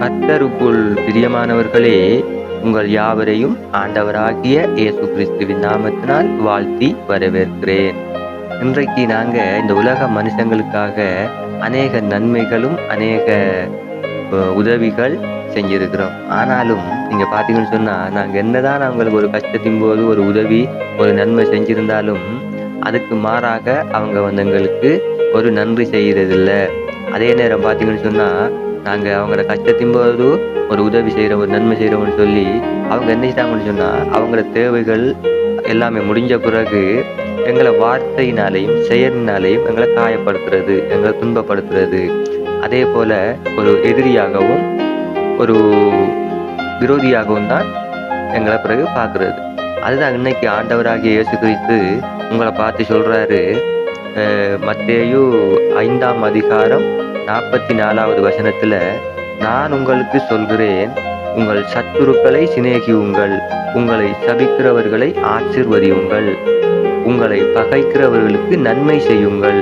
கர்த்தருக்குள் பிரியமானவர்களே உங்கள் யாவரையும் ஆண்டவராகிய இயேசு கிறிஸ்துவின் நாமத்தினால் வாழ்த்தி வரவேற்கிறேன். இன்றைக்கு நாங்க இந்த உலக மனுஷங்களுக்காக அநேக நன்மைகளும் அநேக உதவிகள் செஞ்சிருக்கிறோம். ஆனாலும் நீங்க பாத்தீங்கன்னு சொன்னா நாங்க என்னதான் அவங்களுக்கு ஒரு கஷ்டத்தின் போது ஒரு உதவி ஒரு நன்மை செஞ்சிருந்தாலும் அதுக்கு மாறாக அவங்க வந்து எங்களுக்கு ஒரு நன்றி செய்கிறதில்ல அதே நேரம் பார்த்தீங்கன்னு சொன்னால் நாங்கள் அவங்களோட கஷ்டத்தின் போது ஒரு உதவி செய்கிறோம் ஒரு நன்மை செய்கிறோம்னு சொல்லி அவங்க என்ன சொன்னால் சொன்னா அவங்களோட தேவைகள் எல்லாமே முடிஞ்ச பிறகு எங்களை வார்த்தையினாலையும் செயலினாலையும் எங்களை காயப்படுத்துறது எங்களை துன்பப்படுத்துறது. அதே போல் ஒரு எதிரியாகவும் ஒரு விரோதியாகவும் தான் எங்களை பிறகு பார்க்குறது. அதுதான் இன்னைக்கு ஆண்டவராகிய இயேசு கிறிஸ்து உங்களை பார்த்து சொல்கிறாரு மத்தேயு ஐந்தாம் அதிகாரம் நாற்பத்தி நாலாவது வசனத்தில் நான் உங்களுக்கு சொல்கிறேன் உங்கள் சத்துருக்களை சிநேகியுங்கள் உங்களை சபிக்கிறவர்களை ஆசிர்வதியுங்கள் உங்களை பகைக்கிறவர்களுக்கு நன்மை செய்யுங்கள்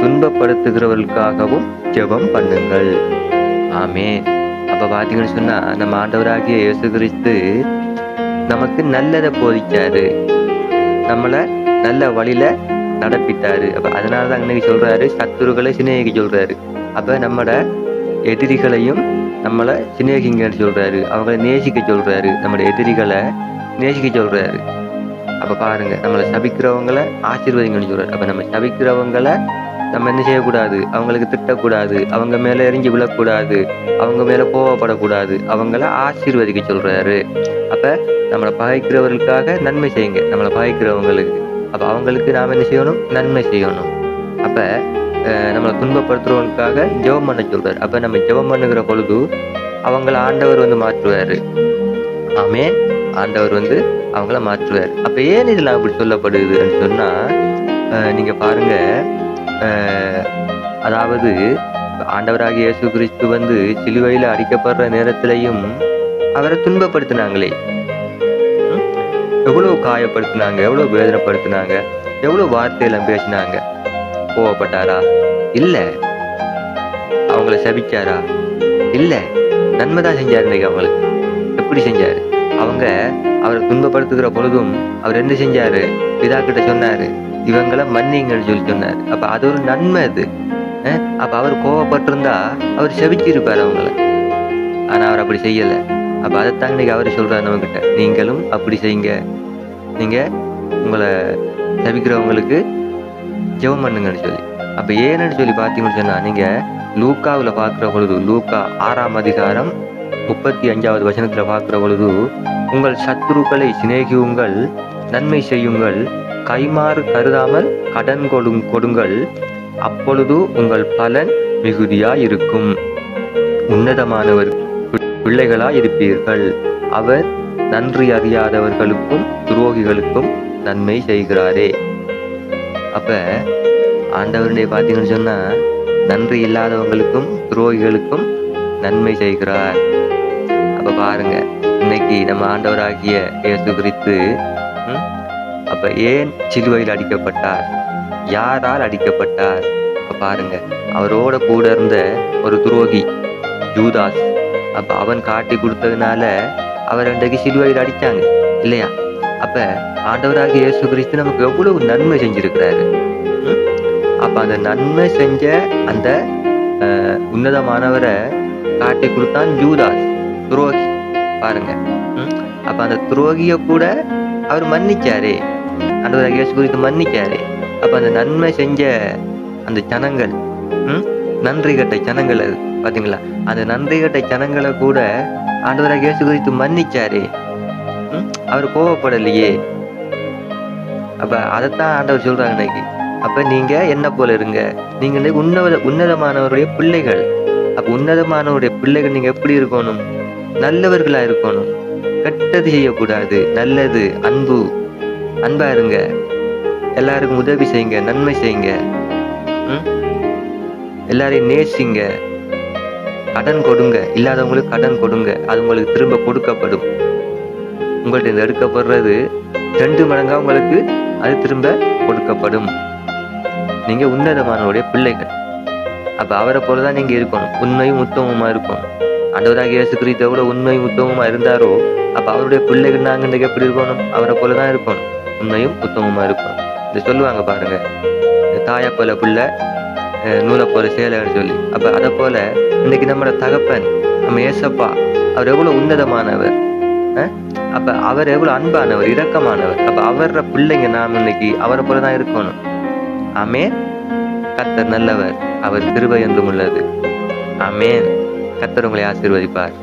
துன்பப்படுத்துகிறவர்களுக்காகவும் ஜெபம் பண்ணுங்கள். ஆமே அப்போ பார்த்தீங்கன்னு சொன்னால் நம்ம ஆண்டவராகிய இயேசு கிறிஸ்து நமக்கு நல்லதை போதிச்சாரு. நம்மளை நல்ல வழியில நடப்பிட்டாரு அப்ப அதனாலதான் இன்னைக்கு சொல்றாரு சத்துருக்களை சிநேகிக்க சொல்றாரு. அப்ப நம்மட எதிரிகளையும் நம்மளை சிநேகிங்கன்னு சொல்றாரு. அவங்கள நேசிக்க சொல்றாரு. நம்மளோட எதிரிகளை நேசிக்க சொல்றாரு. அப்ப பாருங்க நம்மளை சபிக்கிறவங்களை ஆசீர்வதிங்கன்னு சொல்றாரு. அப்ப நம்ம சபிக்கிறவங்களை நம்ம என்ன செய்யக்கூடாது? அவங்களுக்கு திட்டக்கூடாது. அவங்க மேல எரிஞ்சு விழக்கூடாது. அவங்க மேல கோவப்படக்கூடாது. அவங்கள ஆசீர்வதிக்க சொல்றாரு. அப்ப நம்மளை பகைக்கிறவர்களுக்காக நன்மை செய்யுங்க. நம்மளை பகைக்கிறவங்களுக்கு அப்போ அவங்களுக்கு நாம் என்ன செய்யணும்? நன்மை செய்யணும். அப்போ நம்மளை துன்பப்படுத்துறவங்களுக்காக ஜெபம் பண்ண சொல்கிறார் அப்போ நம்ம ஜெபம் பண்ணுகிற பொழுது அவங்கள ஆண்டவர் வந்து மாற்றுவார். ஆமே ஆண்டவர் வந்து அவங்கள மாற்றுவார். அப்போ ஏன் இதெல்லாம் அப்படி சொல்லப்படுதுன்னு சொன்னால் நீங்கள் பாருங்கள் பாருங்க. அதாவது ஆண்டவராகிய இயேசு கிறிஸ்து வந்து சிலுவையில் அடிக்கப்படுற நேரத்திலையும் அவரை துன்பப்படுத்தினாங்களே. எவ்வளவு காயப்படுத்தினாங்க எவ்வளவு வேதனைப்படுத்தினாங்க எவ்வளவு வார்த்தையெல்லாம் பேசினாங்க? கோவப்பட்டாரா? இல்ல. அவங்கள சபிச்சாரா? இல்ல. நன்மைதான் செஞ்சாரு இன்றைக்கு அவங்களுக்கு. எப்படி செஞ்சார்? அவங்க அவரை துன்பப்படுத்துகிற பொழுதும் அவர் என்ன செஞ்சாரு? பிதா கிட்ட சொன்னாரு. இவங்களை மன்னிங்கன்னு சொல்லி சொன்னார். அப்ப அது ஒரு நன்மை அது. அஹ் அப்ப அவர் கோவப்பட்டிருந்தா அவர் செபிச்சிருப்பார் அவங்கள. ஆனா அவர் அப்படி செய்யல. அப்போ அதைத்தாங்க இன்றைக்கி அவர் சொல்கிறார் நம்மக்கிட்ட நீங்களும் அப்படி செய்யுங்க. நீங்கள் உங்களை தவிக்கிறவங்களுக்கு ஜெபம் பண்ணுங்கன்னு சொல்லி. அப்போ ஏன்னு சொல்லி பார்த்தீங்கன்னு சொன்னால் நீங்கள் லூக்காவில் பார்க்குற பொழுது லூக்கா ஆறாம் அதிகாரம் முப்பத்தி அஞ்சாவது வசனத்தில் பார்க்குற பொழுது உங்கள் சத்துருக்களை சிநேகியுங்கள் நன்மை செய்யுங்கள் கைமாறு கருதாமல் கடன் கொடு கொடுங்கள். அப்பொழுது உங்கள் பலன் மிகுதியாக இருக்கும் உன்னதமானவர் பிள்ளைகளா இருப்பீர்கள் அவர் நன்றி அறியாதவர்களுக்கும் துரோகிகளுக்கும் நன்மை செய்கிறாரே. அப்ப ஆண்டவருடைய பார்த்தீங்கன்னு சொன்னா நன்றி இல்லாதவங்களுக்கும் துரோகிகளுக்கும் நன்மை செய்கிறார். அப்ப பாருங்க இன்னைக்கு நம்ம ஆண்டவராகிய இயேசு குறித்து ம், அப்ப ஏன் சிலுவையில் அடிக்கப்பட்டார்? யாரால் அடிக்கப்பட்டார்? அப்ப பாருங்க அவரோட கூட இருந்த ஒரு துரோகி ஜூதாஸ். அப்ப அவன் காட்டி கொடுத்ததுனால அவர் அன்றைக்கு சிலுவையில் அடிச்சாங்க. இல்லையா? அப்ப ஆண்டவராக இயேசு கிறிஸ்து நமக்கு எவ்வளவு நன்மை செஞ்சிருக்கிறாரு. ம்? அப்ப அந்த நன்மை செஞ்ச அந்த உன்னதமானவரை காட்டி கொடுத்தான் ஜூதாஸ் துரோகி. பாருங்க. ம்? அப்ப அந்த துரோகிய கூட அவர் மன்னிச்சாரு. ஆண்டவராக இயேசு கிறிஸ்து மன்னிச்சாரு. அப்ப அந்த நன்மை செஞ்ச அந்த ஜனங்கள் நன்றி கட்ட ஜனங்கள் அது. பார்த்தீங்களா அந்த நன்றி கட்ட ஜனங்களை கூட ஆண்டவராக இயேசு குறித்து மன்னிச்சாரே. அவர் கோவப்படலையே அப்ப அதைத்தான் ஆண்டவர் சொல்றாங்க இன்னைக்கு. அப்ப நீங்க என்ன போல இருங்க? நீங்க உன்னத உன்னதமானவருடைய பிள்ளைகள். அப்ப உன்னதமானவருடைய பிள்ளைகள் நீங்க எப்படி இருக்கணும்? நல்லவர்களா இருக்கணும். கெட்டது செய்யக்கூடாது. நல்லது அன்பு. அன்பா இருங்க. எல்லாருக்கும் உதவி செய்யுங்க நன்மை செய்யுங்க. எல்லாரையும் நேசிங்க. கடன் கொடுங்க. இல்லாதவங்களுக்கு கடன் கொடுங்க. அது உங்களுக்கு திரும்ப கொடுக்கப்படும். உங்கள்கிட்ட இந்த எடுக்கப்படுறது ரெண்டு மடங்கா உங்களுக்கு அது திரும்ப கொடுக்கப்படும். நீங்கள் உன்னதமானவருடைய பிள்ளைகள். அப்போ அவரை போல தான் நீங்கள் இருக்கணும். உண்மையும் உத்தமமா இருக்கணும். அண்டவராக இயேசு கிறிஸ்து உண்மையும் உத்தமமாக இருந்தாரோ அப்போ அவருடைய பிள்ளைகள் நாங்கள் இன்றைக்கு எப்படி இருக்கணும்? அவரை போல தான் இருக்கணும். உண்மையும் உத்தமமா இருக்கணும். இது சொல்லுவாங்க பாருங்க. இந்த போல பிள்ளை நூலை போல சேலைன்னு சொல்லி. அப்போ அதை போல இன்னைக்கு நம்மளோட தகப்பன் நம்ம ஏசப்பா அவர் எவ்வளோ உன்னதமானவர். அப்போ அவர் எவ்வளோ அன்பானவர் இரக்கமானவர். அப்போ அவர பிள்ளைங்க நாம் இன்னைக்கு அவரை போல தான் இருக்கணும். ஆமே கத்தர் நல்லவர் அவர் கிருபை என்றும் உள்ளது. ஆமென். கத்தர் உங்களை ஆசீர்வதிப்பார்.